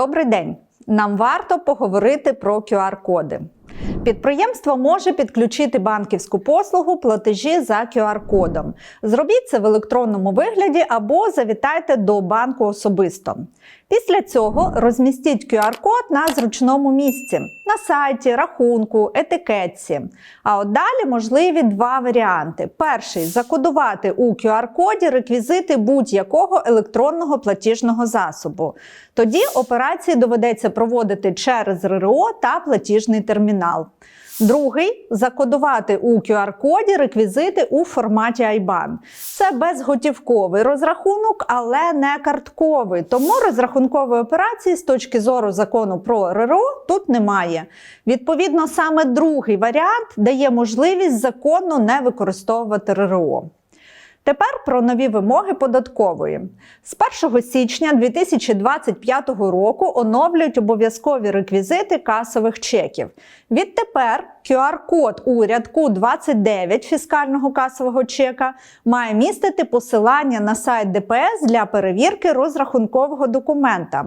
Добрий день! Нам варто поговорити про QR-коди. Підприємство може підключити банківську послугу платежі за QR-кодом. Зробіть це в електронному вигляді або завітайте до банку особисто. Після цього розмістіть QR-код на зручному місці на сайті, рахунку, етикетці. А от далі можливі два варіанти: перший закодувати у QR-коді реквізити будь-якого електронного платіжного засобу. Тоді операції доведеться проводити через РРО та платіжний термінал. Другий закодувати у QR-коді реквізити у форматі IBAN. Це безготівковий розрахунок, але не картковий. Тому розрахункової операції з точки зору закону про РРО тут немає. Відповідно, саме другий варіант дає можливість законно не використовувати РРО. Тепер про нові вимоги податкової. З 1 січня 2025 року оновлюють обов'язкові реквізити касових чеків. Відтепер QR-код у рядку 29 фіскального касового чека має містити посилання на сайт ДПС для перевірки розрахункового документа.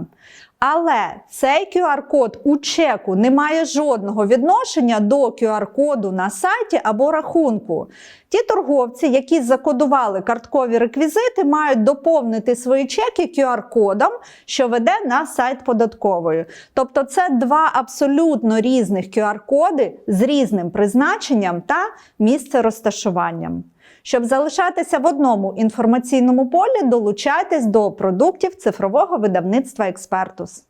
Але цей QR-код у чеку не має жодного відношення до QR-коду на сайті або рахунку. Ті торговці, які закодували карткові реквізити, мають доповнити свої чеки QR-кодом, що веде на сайт податкової. Тобто, це два абсолютно різних QR-коди з різним призначенням та місце розташуванням. Щоб залишатися в одному інформаційному полі, долучайтесь до продуктів цифрового видавництва Експертус.